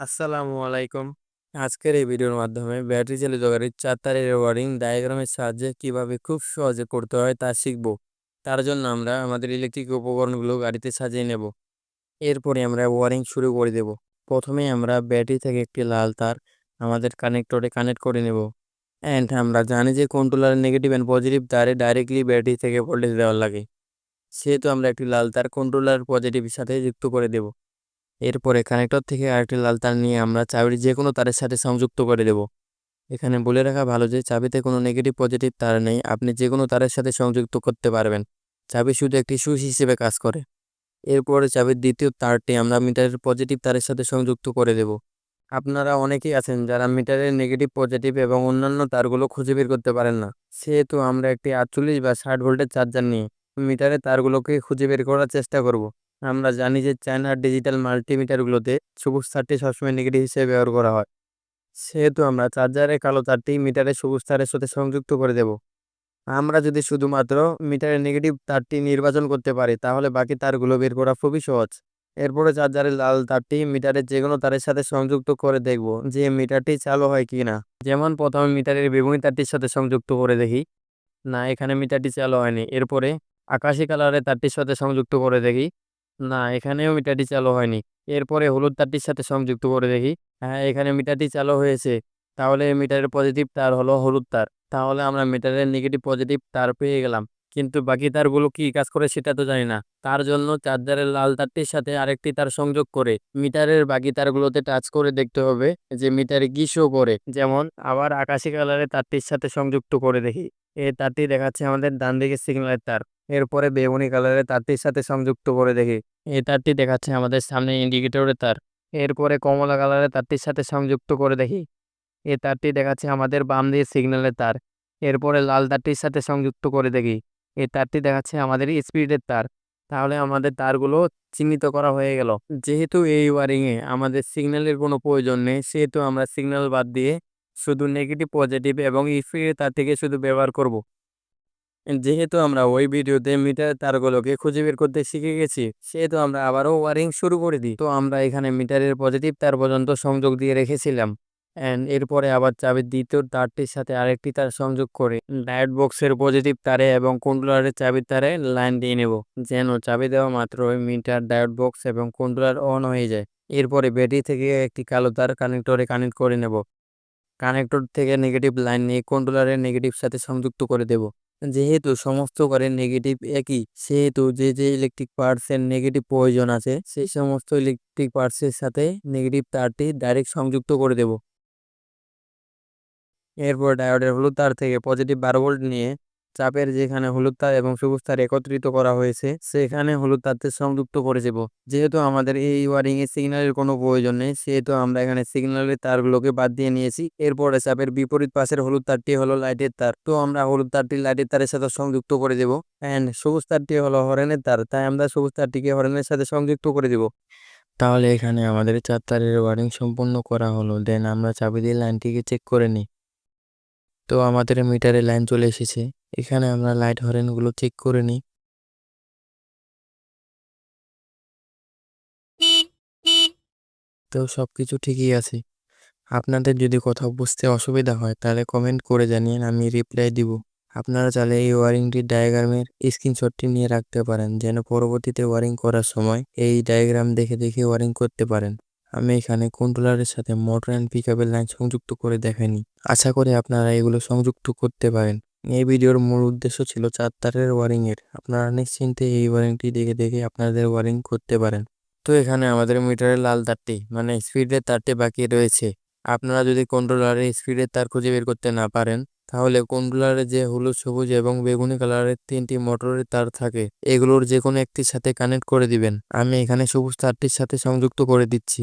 আসসালামু আলাইকুম। আজকের এই ভিডিওর মাধ্যমে ব্যাটারি চালিত গাড়ির চার তারের ওয়ারিং ডায়াগ্রামের সাহায্যে কীভাবে খুব সহজে করতে হয় তা শিখব। তার জন্য আমরা আমাদের ইলেকট্রিক উপকরণগুলো গাড়িতে সাজিয়ে নেব। এরপরে আমরা ওয়ারিং শুরু করে দেব। প্রথমে আমরা ব্যাটারি থেকে একটি লাল তার আমাদের কানেক্টরে কানেক্ট করে নেব। অ্যান্ড আমরা জানি যে কন্ট্রোলারের নেগেটিভ অ্যান্ড পজিটিভ তারে ডাইরেক্টলি ব্যাটারি থেকে ভোল্টেজ দেওয়ার লাগে। সেহেতু আমরা একটি লাল তার কন্ট্রোলার পজিটিভের সাথে যুক্ত করে দেব। এরপরে কানেক্টর থেকে আরেকটি লাল তার নিয়ে আমরা চাবির যে কোনো তারের সাথে সংযুক্ত করে দেব। এখানে বলে রাখা ভালো যে চাবিতে কোনো নেগেটিভ পজিটিভ তার নেই, আপনি যে কোনো তারের সাথে সংযুক্ত করতে পারবেন। চাবি শুধু একটি সুইচ হিসেবে কাজ করে। এরপরে চাবির দ্বিতীয় তারটি আমরা মিটারের পজিটিভ তারের সাথে সংযুক্ত করে দেব। আপনারা অনেকেই আছেন যারা মিটারের নেগেটিভ পজিটিভ এবং অন্যান্য তারগুলো খুঁজে বের করতে পারেন না। সেহেতু আমরা একটি আটচল্লিশ বা ষাট ভোল্টের চার্জার নিয়ে মিটারের তারগুলোকে খুঁজে বের করার চেষ্টা করব। আমরা জানি যে চায়নার ডিজিটাল মাল্টিমিটারগুলোতে সবুজ তারটি সবসময় নেগেটিভ হিসেবে ব্যবহার করা হয়। সেহেতু আমরা চার্জারের কালো তারটি মিটারের সবুজ তারের সাথে সংযুক্ত করে দেব। আমরা যদি শুধুমাত্র মিটারের নেগেটিভ তারটি নির্বাচন করতে পারি, তাহলে বাকি তারগুলো বের করা খুবই সহজ। এরপরে চার্জারের লাল তারটি মিটারের যে কোনো তারের সাথে সংযুক্ত করে দেখব যে মিটারটি চালু হয় কি না যেমন প্রথমে মিটারের বেগুনি তারটির সাথে সংযুক্ত করে দেখি। না, এখানে মিটারটি চালু হয়নি। এরপরে আকাশি কালারের তারটির সাথে সংযুক্ত করে দেখি। না, এখানেও মিটারটি চালু হয়নি। এরপরে হলুদ তারটির সাথে সংযুক্ত করে দেখি। হ্যাঁ এখানে মিটারটি চালু হয়েছে। তাহলে মিটারের পজিটিভ তার হলো হলুদ তার। তাহলে আমরা মিটারের নেগেটিভ পজিটিভ তার পেয়ে গেলাম। কিন্তু বাকি তারগুলো কি কাজ করে সেটা তো জানি না। তার জন্য চার্জারের লাল তারটির সাথে আরেকটি তার সংযোগ করে মিটারের বাকি তারগুলোতে টাচ করে দেখতে হবে যে মিটারে কি শো করে। যেমন, আবার আকাশি কালারের তারটির সাথে সংযুক্ত করে দেখি। এই তারটি দেখাচ্ছে আমাদের ডান দিকে সিগন্যালের তার। এরপরে বেগুনি কালারের তারটির সাথে সংযুক্ত করে দেখি। এই তারটি দেখাচ্ছে আমাদের সামনে ইন্ডিকেটরের তার। এরপরে কমলা কালারের তারটির সাথে সংযুক্ত করে দেখি। এই তারটি দেখাচ্ছে আমাদের বাম দিয়ে সিগন্যালের তার। এরপরে লাল তারটির সাথে সংযুক্ত করে দেখি। এই তারটি দেখাচ্ছে আমাদের স্পিডের তার। তাহলে আমাদের তারগুলো চিহ্নিত করা হয়ে গেল। যেহেতু এই ওয়ারিংয়ে আমাদের সিগন্যালের কোনো প্রয়োজন নেই, সেহেতু আমরা সিগন্যাল বাদ দিয়ে শুধু নেগেটিভ পজিটিভ এবং স্পিডের তার থেকে শুধু ব্যবহার করব। যেহেতু আমরা ওই ভিডিওতে মিটার তারগুলোকে খুঁজে বের করতে শিখে গেছি, সেহেতু আমরা আবারও ওয়ারিং শুরু করে দিই। তো আমরা এখানে মিটারের পজিটিভ তার পর্যন্ত সংযোগ দিয়ে রেখেছিলাম। অ্যান্ড এরপরে আবার চাবির দ্বিতীয় তারটির সাথে আরেকটি তার সংযোগ করে ডায়েট বক্সের পজিটিভ তারে এবং কন্ট্রোলারের চাবির তারে লাইন দিয়ে নেব, যেন চাবি দেওয়া মাত্রই মিটার ডায়েট বক্স এবং কন্ট্রোলার অন হয়ে যায়। এরপরে ব্যাটারি থেকে একটি কালো তার কানেক্টরে কানেক্ট করে নেব। কানেক্টর থেকে নেগেটিভ লাইন নিয়ে কন্ট্রোলারের নেগেটিভ সাথে সংযুক্ত করে দেব। যেহেতু সমস্ত ঘরের নেগেটিভ একই, সেহেতু যে যে ইলেকট্রিক পার্টসের নেগেটিভ প্রয়োজন আছে, সেই সমস্ত ইলেকট্রিক পার্টসের সাথে নেগেটিভ তারটি ডাইরেক্ট সংযুক্ত করে দেব। এরপর ডায়োডের হলুদ তার থেকে পজিটিভ বারো ভোল্ট নিয়ে চাপের যেখানে হলুদ তার এবং সবুজ তার একত্রিত করা হয়েছে, সেখানে হলুদ তারতে সংযুক্ত করে দেব। যেহেতু আমাদের এই ওয়ারিং এ সিগন্যালের কোনো প্রয়োজন নেই, সেহেতু আমরা এখানে সিগন্যালের তারগুলোকে বাদ দিয়ে নিয়েছি। এরপরে চাপের বিপরীত পাশের হলুদ তারটি হলো লাইটের তার। তো আমরা হলুদ তারটি লাইটের তারের সাথে সংযুক্ত করে দেব। অ্যান্ড সবুজ তারটি হলো হরেনের তার, তাই আমরা সবুজ তারটিকে হরেনের সাথে সংযুক্ত করে দেব। তাহলে এখানে আমাদের চার তারের ওয়ারিং সম্পূর্ণ করা হলো। দেন আমরা চাবি দিয়ে লাইনটিকে চেক করে নিই। তো আমাদের মিটারে লাইন চলে এসেছে। এখানে আমরা লাইট হরেনগুলো চেক করে নিই। তো সব কিছু ঠিকই আছে। আপনাদের যদি কোথাও বুঝতে অসুবিধা হয়, তাহলে কমেন্ট করে জানিয়ে আমি রিপ্লাই দিব। আপনারা চাইলে এই ওয়ারিংটির ডায়াগ্রামের স্ক্রিনশটটি নিয়ে রাখতে পারেন, যেন পরবর্তীতে ওয়ারিং করার সময় এই ডায়াগ্রাম দেখে দেখে ওয়ারিং করতে পারেন। আমি এখানে কন্ট্রোলারের সাথে মোটর অ্যান্ড পিকআপের লাইন সংযুক্ত করে দেখেনি। আশা করি আপনারা এগুলো সংযুক্ত করতে পারেন। এই ভিডিওর মূল উদ্দেশ্য ছিল চার তারের ওয়ারিংয়ের আপনারা নিশ্চিন্তে এই ওয়ারিংটি দেখে দেখে আপনাদের ওয়ারিং করতে পারেন। তো এখানে আমাদের মিটারের লাল তারটি মানে স্পিডের তারটি বাকি রয়েছে। আপনারা যদি কন্ট্রোলারের স্পিডের তার খুঁজে বের করতে না পারেন তাহলে কন্ট্রোলারে যে হলুদ, সবুজ এবং বেগুনি কালারের তিনটি মোটরের তার থাকে, এগুলোর যে কোনো একটির সাথে কানেক্ট করে দিবেন। আমি এখানে সবুজ তারটির সাথে সংযুক্ত করে দিচ্ছি।